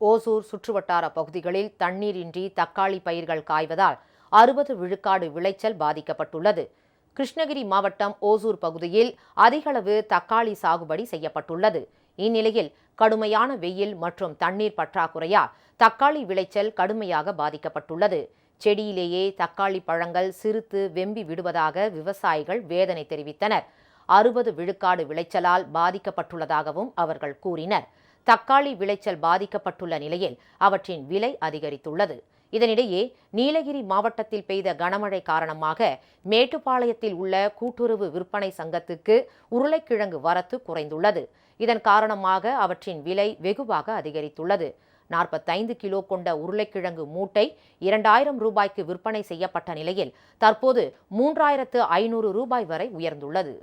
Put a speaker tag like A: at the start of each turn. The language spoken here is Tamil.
A: ஓசூர் சுற்றுவட்டார பகுதிகளில் தண்ணீரின்றி தக்காளி பயிர்கள் காய்வதால் அறுபது விழுக்காடு விளைச்சல் பாதிக்கப்பட்டுள்ளது. கிருஷ்ணகிரி மாவட்டம் ஓசூர் பகுதியில் அதிகளவு தக்காளி சாகுபடி செய்யப்பட்டுள்ளது. இந்நிலையில் கடுமையான வெயில் மற்றும் தண்ணீர் பற்றாக்குறையால் தக்காளி விளைச்சல் கடுமையாக பாதிக்கப்பட்டுள்ளது. செடியிலேயே தக்காளி பழங்கள் சிறுத்து வெம்பி விடுவதாக விவசாயிகள் வேதனை தெரிவித்தனர். அறுபது விழுக்காடு விளைச்சலால் பாதிக்கப்பட்டுள்ளதாகவும் அவர்கள் கூறினர். தக்காளி விளைச்சல் பாதிக்கப்பட்டுள்ள நிலையில் அவற்றின் விலை அதிகரித்துள்ளது. இதனிடையே நீலகிரி மாவட்டத்தில் பெய்த கனமழை காரணமாக மேட்டுப்பாளையத்தில் உள்ள கூட்டுறவு விற்பனை சங்கத்துக்கு உருளைக்கிழங்கு வரத்து குறைந்துள்ளது. இதன் காரணமாக அவற்றின் விலை வெகுவாக அதிகரித்துள்ளது. நாற்பத்தைந்து கிலோ கொண்ட உருளைக்கிழங்கு மூட்டை இரண்டாயிரம் ரூபாய்க்கு விற்பனை செய்யப்பட்ட நிலையில் தற்போது மூன்றாயிரத்து ஐநூறு ரூபாய் வரை உயர்ந்துள்ளது.